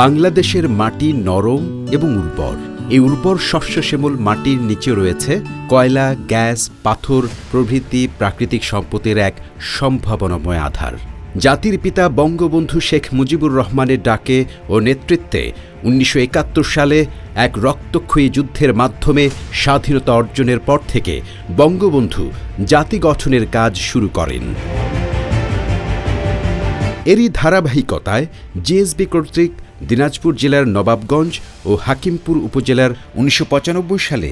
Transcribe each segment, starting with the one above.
বাংলাদেশের মাটি নরম এবং উর্বর। এই উর্বর শস্য শ্যামল মাটির নিচে রয়েছে কয়লা, গ্যাস, পাথর প্রভৃতি প্রাকৃতিক সম্পদের এক সম্ভাবনাময় আধার। জাতির পিতা বঙ্গবন্ধু শেখ মুজিবুর রহমানের ডাকে ও নেতৃত্বে উনিশশো একাত্তর সালে এক রক্তক্ষয়ী যুদ্ধের মাধ্যমে স্বাধীনতা অর্জনের পর থেকে বঙ্গবন্ধু জাতি গঠনের কাজ শুরু করেন। এরই ধারাবাহিকতায় জিএসবি কর্তৃক দিনাজপুর জেলার নবাবগঞ্জ ও হাকিমপুর উপজেলার উনিশশো পঁচানব্বই সালে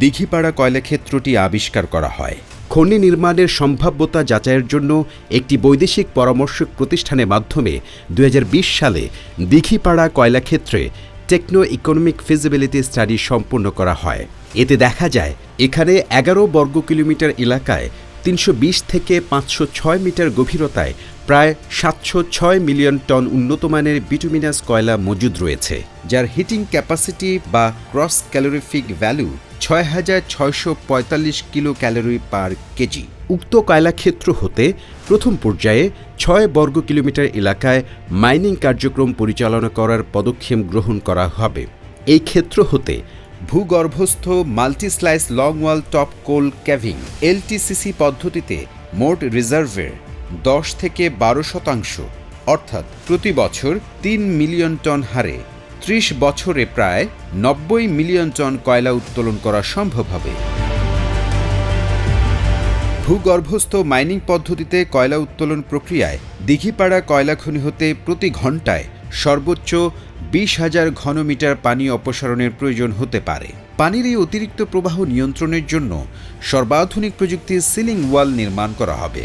দিঘিপাড়া কয়লাক্ষেত্রটি আবিষ্কার করা হয়। খনি নির্মাণের সম্ভাব্যতা যাচাইয়ের জন্য একটি বৈদেশিক পরামর্শক প্রতিষ্ঠানের মাধ্যমে দু হাজার বিশ সালে দিঘিপাড়া কয়লাক্ষেত্রে টেকনো ইকোনমিক ফিজিবিলিটি স্টাডি সম্পন্ন করা হয়। এতে দেখা যায়, এখানে এগারো বর্গ কিলোমিটার এলাকায় তিনশো বিশ থেকে পাঁচশো ছয় মিটার গভীরতায় প্রায় সাতশো ছয় মিলিয়ন টন উন্নতমানের বিটুমিনাস কয়লা মজুদ রয়েছে, যার হিটিং ক্যাপাসিটি বা ক্রস ক্যালোরিফিক ভ্যালু ছয় হাজার ছয়শো পঁয়তাল্লিশ কিলো ক্যালোরি পার কেজি। উক্ত কয়লাক্ষেত্র হতে প্রথম পর্যায়ে ছয় বর্গ কিলোমিটার এলাকায় মাইনিং কার্যক্রম পরিচালনা করার পদক্ষেপ গ্রহণ করা হবে। এই ক্ষেত্র হতে ভূগর্ভস্থ মাল্টিস্লাইস লং ওয়াল টপ কোল ক্যাভিং, এলটিসিসি পদ্ধতিতে মোট রিজার্ভের দশ থেকে বারো শতাংশ, অর্থাৎ প্রতি বছর তিন মিলিয়ন টন হারে। ত্রিশ বছরে প্রায় নব্বই মিলিয়ন টন কয়লা উত্তোলন করা সম্ভব হবে। ভূগর্ভস্থ মাইনিং পদ্ধতিতে কয়লা উত্তোলন প্রক্রিয়ায় দিঘিপাড়া কয়লা খনি হতে প্রতি ঘন্টায় সর্বোচ্চ বিশ হাজার ঘনমিটার পানি অপসারণের প্রয়োজন হতে পারে। পানির এই অতিরিক্ত প্রবাহ নিয়ন্ত্রণের জন্য সর্বাধুনিক প্রযুক্তির সিলিং ওয়াল নির্মাণ করা হবে।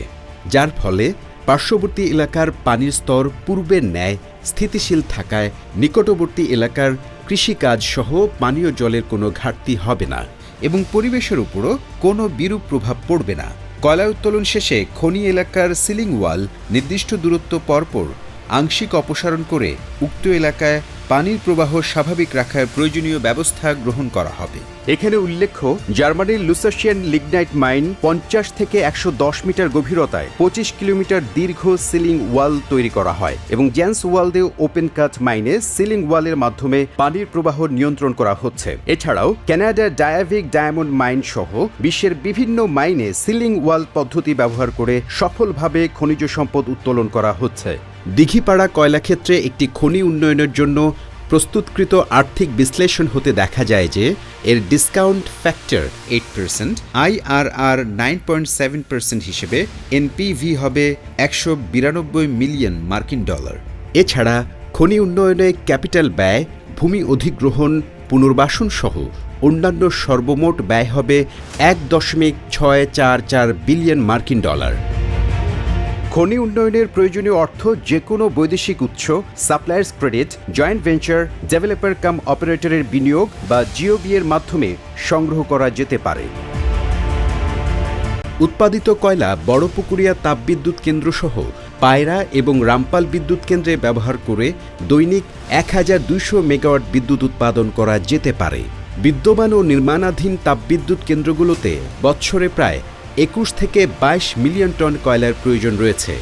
যার ফলে পার্শ্ববর্তী এলাকার পানির স্তর পূর্বের ন্যায় স্থিতিশীল থাকায় নিকটবর্তী এলাকার কৃষিকাজ সহ পানীয় জলের কোনো ঘাটতি হবে না এবং পরিবেশের উপরও কোনো বিরূপ প্রভাব পড়বে না। কয়লা উত্তোলন শেষে খনি এলাকার সিলিং ওয়াল নির্দিষ্ট দূরত্ব পরপর আংশিক অপসারণ করে উক্ত এলাকায় পানির প্রবাহ স্বাভাবিক রাখার প্রয়োজনীয় ব্যবস্থা গ্রহণ করা হবে। এখানে উল্লেখ্য, জার্মানির লুসাসিয়ান লিগনাইট মাইন পঞ্চাশ থেকে একশো দশ মিটার গভীরতায় পঁচিশ কিলোমিটার দীর্ঘ সিলিং ওয়াল তৈরি করা হয় এবং জ্যান্স ওয়ালদে ওপেন কাট মাইনে সিলিং ওয়ালের মাধ্যমে পানির প্রবাহ নিয়ন্ত্রণ করা হচ্ছে। এছাড়াও, ক্যানাডা ডায়াভিক ডায়মন্ড মাইন সহ বিশ্বের বিভিন্ন মাইনে সিলিং ওয়াল পদ্ধতি ব্যবহার করে সফলভাবে খনিজ সম্পদ উত্তোলন করা হচ্ছে। দিঘিপাড়া কয়লাক্ষেত্রে একটি খনি উন্নয়নের জন্য প্রস্তুতকৃত আর্থিক বিশ্লেষণ হতে দেখা যায় যে এর discount factor eight percent IRR nine point seven percent হিসেবে এনপিভি হবে একশো বিরানব্বই মিলিয়ন মার্কিন ডলার। এছাড়া খনি উন্নয়নে ক্যাপিটাল ব্যয়, ভূমি অধিগ্রহণ, পুনর্বাসন সহ অন্যান্য সর্বমোট ব্যয় হবে এক দশমিক ছয় চার চার বিলিয়ন মার্কিন ডলার। খনি উন্নয়নের প্রয়োজনীয় অর্থ যে কোনো বৈদেশিক উৎস suppliers credit joint venture developer cum অপারেটরের বিনিয়োগ বা জিওবি এর মাধ্যমে সংগ্রহ করা যেতে পারে। উৎপাদিত কয়লা বড়পুকুরিয়া তাপবিদ্যুৎ কেন্দ্র সহ পায়রা এবং রামপাল বিদ্যুৎ কেন্দ্রে ব্যবহার করে দৈনিক এক হাজার দুইশো মেগাওয়াট বিদ্যুৎ উৎপাদন করা যেতে পারে। বিদ্যমান ও নির্মাণাধীন তাপবিদ্যুৎ কেন্দ্রগুলোতে বৎসরে প্রায় একুশ থেকে বাইশ মিলিয়ন টন কয়লার প্রয়োজন রয়েছে।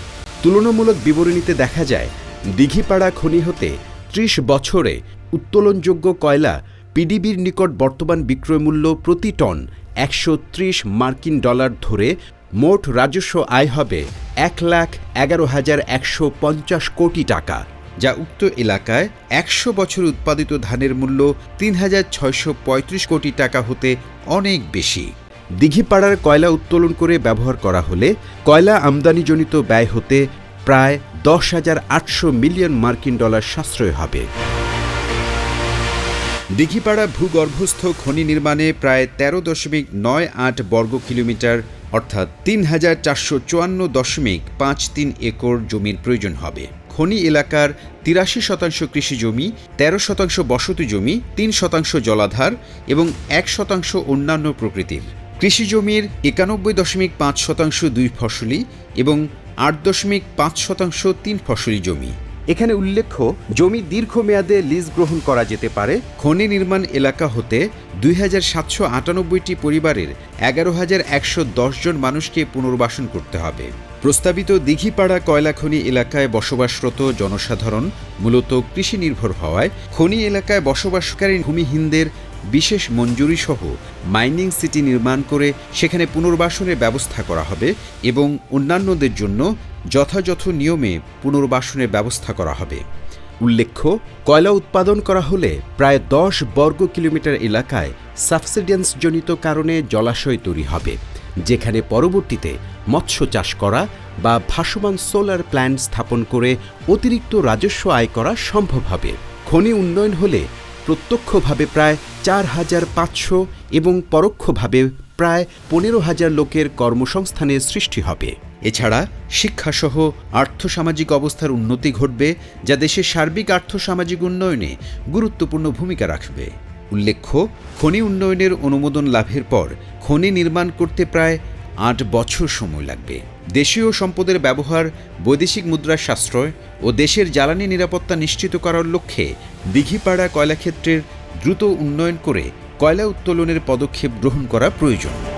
তুলনামূলক বিবরণীতে দেখা যায়, দিঘিপাড়া খনি হতে ত্রিশ বছরে উত্তোলনযোগ্য কয়লা পিডিবির নিকট বর্তমান বিক্রয় মূল্য প্রতি টন একশো ত্রিশ মার্কিন ডলার ধরে মোট রাজস্ব আয় হবে এক লাখ এগারো হাজার একশো পঞ্চাশ কোটি টাকা, যা উক্ত এলাকায় একশো বছর উৎপাদিত ধানের মূল্য তিন হাজার ছয়শো পঁয়ত্রিশ কোটি টাকা হতে অনেক বেশি। দিঘিপাড়ার কয়লা উত্তোলন করে ব্যবহার করা হলে কয়লা আমদানিজনিত ব্যয় হতে প্রায় দশ হাজার আটশো মিলিয়ন মার্কিন ডলার সাশ্রয় হবে। দিঘিপাড়া ভূগর্ভস্থ খনি নির্মাণে প্রায় তেরো দশমিক নয় আট বর্গ কিলোমিটার, অর্থাৎ তিন হাজার চারশো চুয়ান্ন দশমিক পাঁচ তিন একর জমির প্রয়োজন হবে। খনি এলাকার তিরাশি শতাংশ কৃষি জমি, তেরো শতাংশ বসতি জমি, তিন শতাংশ জলাধার এবং এক শতাংশ অন্যান্য প্রকৃতির। কৃষি জমির একানব্বই দশমিক পাঁচ শতাংশ দুই ফসলি এবং আট দশমিক পাঁচ শতাংশ তিন ফসলি জমি। এখানে উল্লেখ্য, জমি দীর্ঘমেয়াদে লিজ গ্রহণ করা যেতে পারে। খনি নির্মাণ এলাকা হতে দুই হাজার সাতশো আটানব্বইটি পরিবারের এগারো হাজার একশো জন মানুষকে পুনর্বাসন করতে হবে। প্রস্তাবিত দিঘিপাড়া কয়লা খনি এলাকায় বসবাসরত জনসাধারণ মূলত কৃষি নির্ভর হওয়ায় খনি এলাকায় বসবাসকারী ভূমিহীনদের বিশেষ মঞ্জুরি সহ মাইনিং সিটি নির্মাণ করে সেখানে পুনর্বাসনের ব্যবস্থা করা হবে এবং অন্যান্যদের জন্য যথাযথ নিয়মে পুনর্বাসনের ব্যবস্থা করা হবে। উল্লেখ্য, কয়লা উৎপাদন করা হলে প্রায় দশ বর্গ কিলোমিটার এলাকায় সাবসিডেন্সজনিত কারণে জলাশয় তৈরি হবে, যেখানে পরবর্তীতে মৎস্য চাষ করা বা ভাসমান সোলার প্ল্যান্ট স্থাপন করে অতিরিক্ত রাজস্ব আয় করা সম্ভব হবে। খনি উন্নয়ন হলে প্রত্যক্ষভাবে প্রায় চার হাজার পাঁচশো এবং পরোক্ষভাবে প্রায় পনেরো হাজার লোকের কর্মসংস্থানের সৃষ্টি হবে। এছাড়া শিক্ষাসহ আর্থসামাজিক অবস্থার উন্নতি ঘটবে, যা দেশের সার্বিক আর্থসামাজিক উন্নয়নে গুরুত্বপূর্ণ ভূমিকা রাখবে। উল্লেখ্য, খনি উন্নয়নের অনুমোদন লাভের পর খনি নির্মাণ করতে প্রায় আট বছর সময় লাগবে। দেশীয় সম্পদের ব্যবহার, বৈদেশিক মুদ্রার সাশ্রয় ও দেশের জ্বালানি নিরাপত্তা নিশ্চিত করার লক্ষ্যে দিঘিপাড়া কয়লাক্ষেত্রের দ্রুত উন্নয়ন করে কয়লা উত্তোলনের পদক্ষেপ গ্রহণ করা প্রয়োজন।